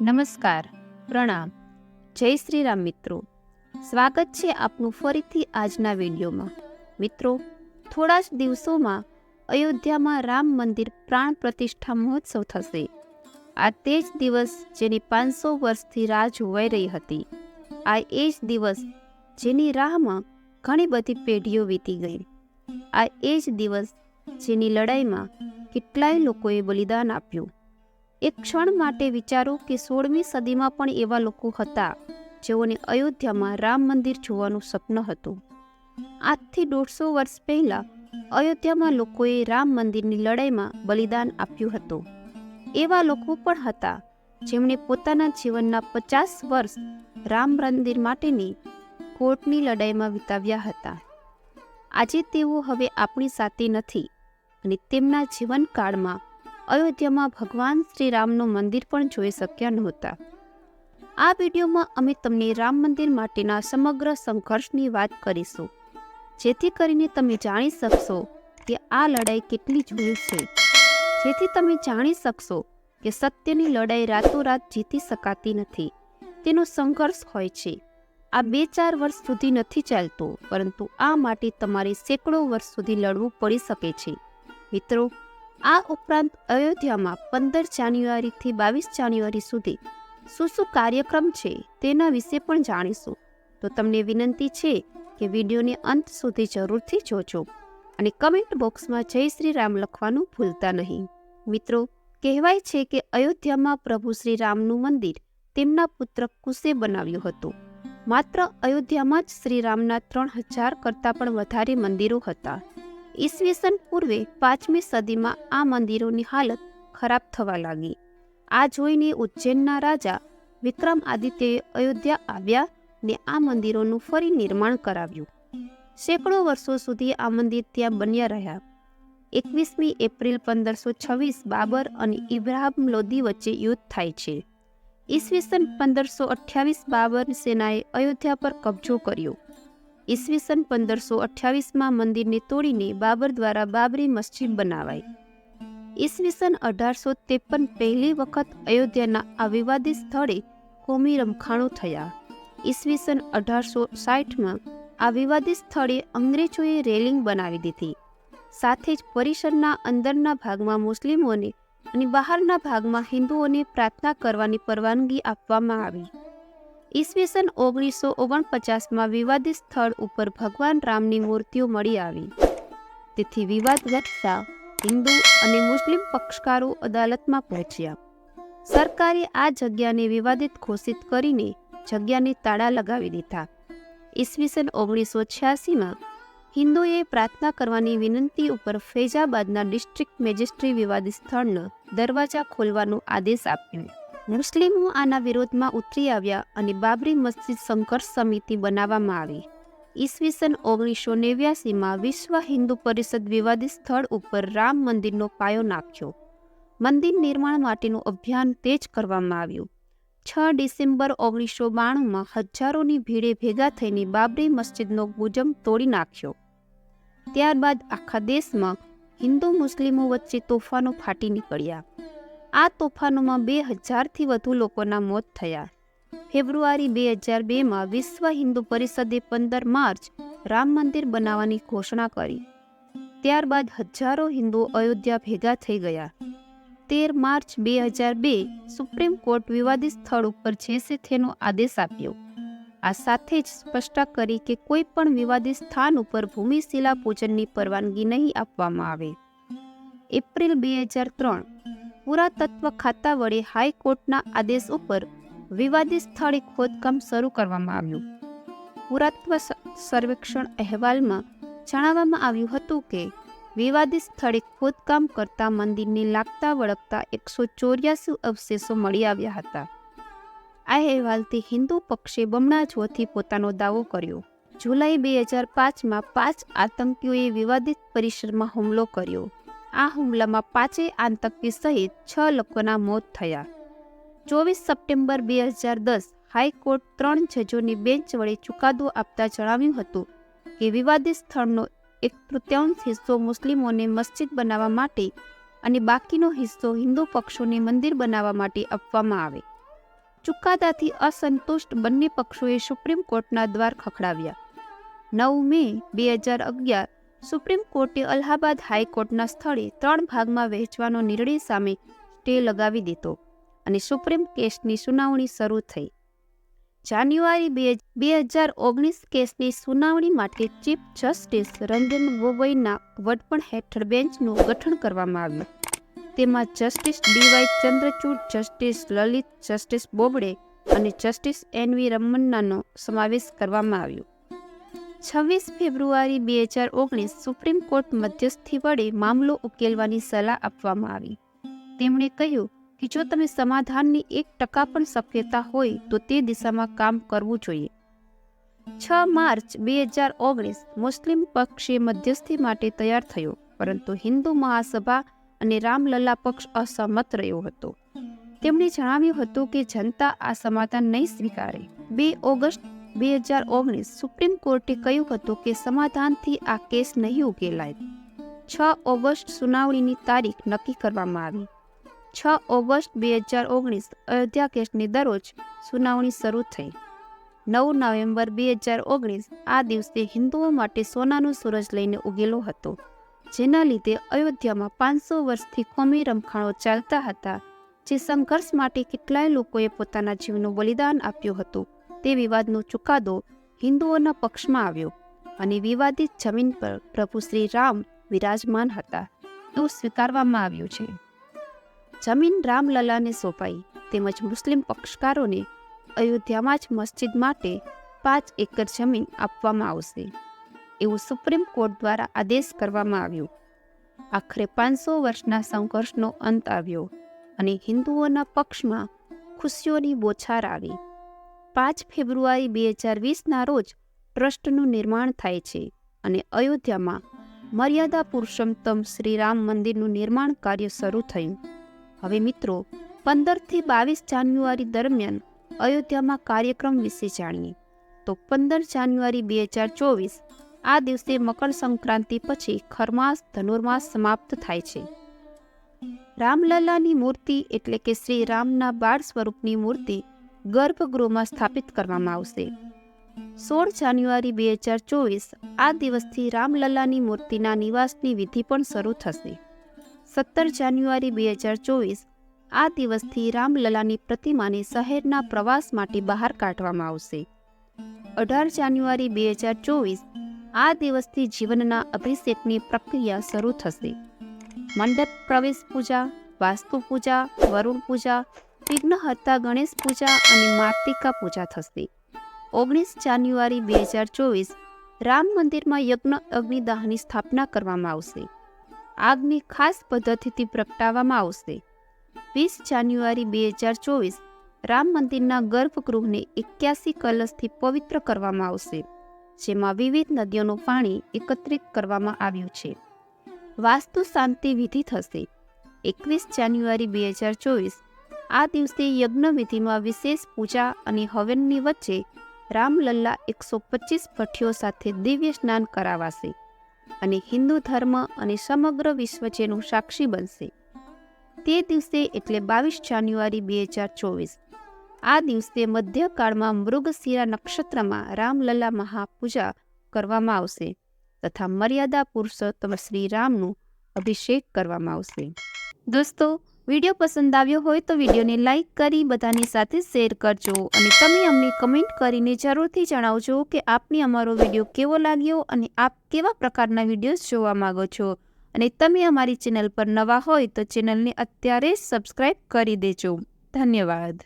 નમસ્કાર. પ્રણામ. જય શ્રી રામ મિત્રો. સ્વાગત છે આપનું ફરીથી આજના વિડીયોમાં. મિત્રો, થોડા જ દિવસોમાં અયોધ્યામાં રામ મંદિર પ્રાણ પ્રતિષ્ઠા મહોત્સવ થશે. આ તે જ દિવસ જેની પાંચસો વર્ષથી રાહ જોવાઈ રહી હતી. આ એ જ દિવસ જેની રાહમાં ઘણી બધી પેઢીઓ વીતી ગઈ. આ એ જ દિવસ જેની લડાઈમાં કેટલાય લોકોએ બલિદાન આપ્યું. એક ક્ષણ માટે વિચારો કે સોળમી સદીમાં પણ એવા લોકો હતા, જેઓને અયોધ્યામાં રામ મંદિર જોવાનું સપન હતું. આજથી દોઢસો વર્ષ પહેલાં અયોધ્યામાં લોકોએ રામ મંદિરની લડાઈમાં બલિદાન આપ્યું હતું. એવા લોકો પણ હતા, જેમણે પોતાના જીવનના પચાસ વર્ષ રામ મંદિર માટેની કોર્ટની લડાઈમાં વિતાવ્યા હતા. આજે તેઓ હવે આપણી સાથે નથી અને તેમના જીવનકાળમાં અયોધ્યામાં ભગવાન શ્રી રામનું મંદિર પણ જોઈ શક્યા નહોતા. આ વિડીયોમાં અમે તમને રામ મંદિર માટેના સમગ્ર સંઘર્ષની વાત કરીશું. જેથી કરીને તમે જાણી શકશો કે આ લડાઈ કેટલી જૂની છે. જેથી તમે જાણી શકશો કે સત્યની લડાઈ રાતોરાત જીતી શકાતી નથી. તેનો સંઘર્ષ હોય છે. આ બે ચાર વર્ષ સુધી નથી ચાલતો, પરંતુ આ માટે તમારે સેંકડો વર્ષ સુધી લડવું પડી શકે છે. મિત્રો આ ઉપરાંત અયોધ્યામાં પંદર જાન્યુઆરીથી બાવીસ જાન્યુઆરી સુધી શું શું કાર્યક્રમ છે તેના વિશે પણ જાણીશું. તો તમને વિનંતી છે કે વિડીયોને અંત સુધી જરૂરથી જોજો અને કમેન્ટ બોક્સમાં જય શ્રી રામ લખવાનું ભૂલતા નહીં. મિત્રો, કહેવાય છે કે અયોધ્યામાં પ્રભુ શ્રી રામનું મંદિર તેમના પુત્ર કુશે બનાવ્યું હતું. માત્ર અયોધ્યામાં જ શ્રી રામના ત્રણ હજાર કરતાં પણ વધારે મંદિરો હતા. ઈસવીસન પૂર્વે પાંચમી સદીમાં આ મંદિરોની હાલત ખરાબ થવા લાગી. આ જોઈને ઉજ્જૈનના રાજા વિક્રમ આદિત્યએ અયોધ્યા આવ્યા ને આ મંદિરોનું ફરી નિર્માણ કરાવ્યું. સેંકડો વર્ષો સુધી આ મંદિર ત્યાં બન્યા રહ્યા. એકવીસમી એપ્રિલ પંદરસો છવ્વીસ બાબર અને ઇબ્રાહિમ લોદી વચ્ચે યુદ્ધ થાય છે. ઈસવીસન પંદરસો અઠ્યાવીસ બાબર સેનાએ અયોધ્યા પર કબજો કર્યો. ઈસવીસન પંદરસો અઠ્યાવીસમાં મંદિરને તોડીને બાબર દ્વારા બાબરી મસ્જિદ બનાવાઈ. ઈસવીસન અઢારસો ત્રેપન પહેલી વખત અયોધ્યાના આ વિવાદિત સ્થળે કોમી રમખાણો થયા. ઈસવીસન અઢારસો સાઠમાં આ વિવાદિત સ્થળે અંગ્રેજોએ રેલિંગ બનાવી દીધી. સાથે જ પરિસરના અંદરના ભાગમાં મુસ્લિમોને અને બહારના ભાગમાં હિન્દુઓને પ્રાર્થના કરવાની પરવાનગી આપવામાં આવી. ઈસવીસન ઓગણીસો ઓગણપચાસમાં વિવાદિત સ્થળ ઉપર ભગવાન રામની મૂર્તિઓ મળી આવી. તેથી વિવાદ વધતા હિન્દુ અને મુસ્લિમ પક્ષકારો અદાલતમાં પહોંચ્યા. સરકારે આ જગ્યાને વિવાદિત ઘોષિત કરીને જગ્યાને તાળા લગાવી દીધા. ઈસવીસન ઓગણીસો છ્યાસીમાં હિન્દુએ પ્રાર્થના કરવાની વિનંતી ઉપર ફૈજાબાદના ડિસ્ટ્રિક્ટ મેજિસ્ટ્રી વિવાદિત સ્થળનો દરવાજા ખોલવાનો આદેશ આપ્યો. મુસ્લિમો આના વિરોધમાં ઉતરી આવ્યા અને બાબરી મસ્જિદ સંઘર્ષ સમિતિ બનાવવામાં આવી. ઈસવીસન ઓગણીસો નેવ્યાસીમાં વિશ્વ હિન્દુ પરિષદ વિવાદિત સ્થળ ઉપર રામ મંદિરનો પાયો નાખ્યો. મંદિર નિર્માણ માટેનું અભિયાન તેજ કરવામાં આવ્યું. છ ડિસેમ્બર ઓગણીસો બાણુંમાં હજારોની ભીડે ભેગા થઈને બાબરી મસ્જિદનો ગુજમ તોડી નાખ્યો. ત્યારબાદ આખા દેશમાં હિન્દુ મુસ્લિમો વચ્ચે તોફાનો ફાટી નીકળ્યા. આ તોફાનોમાં બે હજારથી વધુ લોકોના મોત થયા. ફેબ્રુઆરી બે હજાર બેમાં વિશ્વ હિન્દુ પરિષદે પંદર માર્ચ રામ મંદિર બનાવવાની ઘોષણા કરી. ત્યારબાદ હજારો હિન્દુઓ અયોધ્યા ભેગા થઈ ગયા. તેર માર્ચ બે હજાર બે સુપ્રીમ કોર્ટ વિવાદિત સ્થળ ઉપર જેસે તેનો આદેશ આપ્યો. આ સાથે જ સ્પષ્ટ કરી કે કોઈ પણ વિવાદિત સ્થાન ઉપર ભૂમિશિલા પૂજનની પરવાનગી નહીં આપવામાં આવે. એપ્રિલ બે હજાર ત્રણ પુરાતત્વ ખાતા વડે હાઈકોર્ટના આદેશ ઉપર વિવાદિત સ્થળે ખોદકામ શરૂ કરવામાં આવ્યું. પુરાતત્વ સર્વેક્ષણ અહેવાલમાં જણાવવામાં આવ્યું હતું કે વિવાદિત સ્થળે ખોદકામ કરતા મંદિરને લાગતા વળગતા એકસો ચોર્યાસી અવશેષો મળી આવ્યા હતા. આ અહેવાલથી હિન્દુ પક્ષે બમણા જોથી પોતાનો દાવો કર્યો. જુલાઈ બે હજાર પાંચમાં પાંચ આતંકીઓએ વિવાદિત પરિસરમાં હુમલો કર્યો. આ હુમલામાં પાંચેય આતંકી સહિત છ લોકોના મોત થયા. ચોવીસ સપ્ટેમ્બર બે હજાર દસ હાઈકોર્ટ ત્રણ જજોની બેન્ચ વડે ચુકાદો આપતા જણાવ્યું હતું કે વિવાદિત સ્થળનો એક તૃતીયાંશ હિસ્સો મુસ્લિમોને મસ્જિદ બનાવવા માટે અને બાકીનો હિસ્સો હિન્દુ પક્ષોને મંદિર બનાવવા માટે આપવામાં આવે. ચુકાદાથી અસંતુષ્ટ બંને પક્ષોએ સુપ્રીમ કોર્ટના દ્વાર ખખડાવ્યા. નવ મે બે હજાર અગિયાર સુપ્રીમ કોર્ટે અલ્હાબાદ હાઈકોર્ટના સ્થળે ત્રણ ભાગમાં વહેંચવાનો નિર્ણય સામે સ્ટે લગાવી દીધો અને સુપ્રીમ કેસની સુનાવણી શરૂ થઈ. જાન્યુઆરી બે બે હજાર ઓગણીસ કેસની સુનાવણી માટે ચીફ જસ્ટિસ રંજન ગોગોઈના વડપણ હેઠળ બેન્ચનું ગઠન કરવામાં આવ્યું. તેમાં justice DY Chandrachud, justice Lalit, justice Bobde અને જસ્ટિસ એન વી રમન્નાનો સમાવેશ કરવામાં આવ્યો. છવ્વીસ ફેબ્રુઆરી બે હજાર ઓગણીસ સુપ્રીમ કોર્ટ મધ્યસ્થી વડે મામલો ઉકેલવાની સલાહ આપવામાં આવી. તેમણે કહ્યું કે જો તમે સમાધાનની એક ટકા પણ શક્યતા હોય તો તે દિશામાં કામ કરવું જોઈએ. છ માર્ચ બે હજાર ઓગણીસ મુસ્લિમ પક્ષે મધ્યસ્થી માટે તૈયાર થયો, પરંતુ હિન્દુ મહાસભા અને રામલલ્લા પક્ષ અસહમત રહ્યો હતો. તેમણે જણાવ્યું હતું કે જનતા આ સમાધાન નહીં સ્વીકારે. બે ઓગસ્ટ બે હજાર ઓગણીસ સુપ્રીમ કોર્ટે કહ્યું હતું કે સમાધાનથી આ કેસ નહીં ઉકેલાય. છ ઓગસ્ટ સુનાવણીની તારીખ નક્કી કરવામાં આવી. છ ઓગસ્ટ બે હજાર ઓગણીસ અયોધ્યા કેસની દરરોજ સુનાવણી શરૂ થઈ. નવ નવેમ્બર બે હજાર ઓગણીસ આ દિવસે હિન્દુઓ માટે સોનાનો સૂરજ લઈને ઉગેલો હતો, જેના લીધે અયોધ્યામાં પાંચસો વર્ષથી કોમી રમખાણો ચાલતા હતા, જે સંઘર્ષ માટે કેટલાય લોકોએ પોતાના જીવનું બલિદાન આપ્યું હતું. તે વિવાદનો ચુકાદો હિન્દુઓના પક્ષમાં આવ્યો અને વિવાદિત જમીન પર પ્રભુ શ્રી રામ વિરાજમાન હતા એવું સ્વીકારવામાં આવ્યું છે. જમીન રામલલાને સોંપાઈ તેમજ મુસ્લિમ પક્ષકારોને અયોધ્યામાં જ મસ્જિદ માટે પાંચ એકર જમીન આપવામાં આવશે એવું સુપ્રીમ કોર્ટ દ્વારા આદેશ કરવામાં આવ્યો. આખરે પાંચસો વર્ષના સંઘર્ષનો અંત આવ્યો અને હિન્દુઓના પક્ષમાં ખુશીઓની બોછાર આવી. પાંચ ફેબ્રુઆરી બે હજાર વીસના રોજ ટ્રસ્ટનું નિર્માણ થાય છે અને અયોધ્યામાં મર્યાદા પુરુષોત્તમ શ્રી રામ મંદિરનું નિર્માણ કાર્ય શરૂ થયું. હવે મિત્રો, પંદરથી બાવીસ જાન્યુઆરી દરમિયાન અયોધ્યામાં કાર્યક્રમ વિશે જાણીએ. તો પંદર જાન્યુઆરી બે હજાર ચોવીસ, આ દિવસે મકર સંક્રાંતિ પછી ખરમાસ, ધનુર્માસ સમાપ્ત થાય છે. રામલલ્લાની મૂર્તિ એટલે કે શ્રી રામના બાળ સ્વરૂપની મૂર્તિ ગર્ભગૃહમાં સ્થાપિત કરવામાં આવશે. સોળ જાન્યુઆરી બે હજાર ચોવીસ, આ દિવસથી રામલલ્લાની મૂર્તિના નિવાસની વિધિ પણ શરૂ થશે. સત્તર જાન્યુઆરી બે હજાર ચોવીસ, આ દિવસથી રામલલાની પ્રતિમાને શહેરના પ્રવાસ માટે બહાર કાઢવામાં આવશે. અઢાર જાન્યુઆરી બે હજાર ચોવીસ, આ દિવસથી જીવનના અભિષેકની પ્રક્રિયા શરૂ થશે. મંડપ પ્રવેશ પૂજા, વાસ્તુ પૂજા, વરુણ પૂજા વિઘ્નહર્તા ગણેશ પૂજા અને માર્તિકા પૂજા થશે. ઓગણીસ જાન્યુઆરી બે હજાર ચોવીસ રામ મંદિરમાં યજ્ઞ અગ્નિદાહની સ્થાપના કરવામાં આવશે. આગની ખાસ પદ્ધતિથી પ્રગટાવવામાં આવશે. વીસ જાન્યુઆરી બે હજાર ચોવીસ રામ મંદિરના ગર્ભગૃહને એક્યાસી કલશથી પવિત્ર કરવામાં આવશે, જેમાં વિવિધ નદીઓનું પાણી એકત્રિત કરવામાં આવ્યું છે. વાસ્તુ શાંતિ વિધિ થશે. એકવીસ જાન્યુઆરી બે હજાર ચોવીસ આ દિવસે યજ્ઞવિધિમાં વિશેષ પૂજા અને હવનની વચ્ચે રામલલ્લા એકસો પચીસ ભઠ્ઠીઓ સાથે દિવ્ય સ્નાન કરાવાશે અને હિન્દુ ધર્મ અને સમગ્ર વિશ્વ જેનું સાક્ષી બનશે. તે દિવસે એટલે બાવીસ જાન્યુઆરી બે હજાર ચોવીસ. આ દિવસે મધ્યકાળમાં મૃગશિરા નક્ષત્રમાં રામલલ્લા મહાપૂજા કરવામાં આવશે તથા મર્યાદા પુરુષોત્તમ શ્રી રામનું અભિષેક કરવામાં આવશે. દોસ્તો વીડિયો પસંદ આવ્યો હોય તો વિડીયોને લાઇક કરી બધાની સાથે શેર કરજો અને તમે અમને કમેન્ટ કરીને જરૂરથી જણાવજો કે આપને અમારો વીડિયો કેવો લાગ્યો અને આપ કેવા પ્રકારના વિડીયોઝ જોવા માગો છો. અને તમે અમારી ચેનલ પર નવા હોય તો ચેનલને અત્યારે જ સબસ્ક્રાઈબ કરી દેજો. ધન્યવાદ.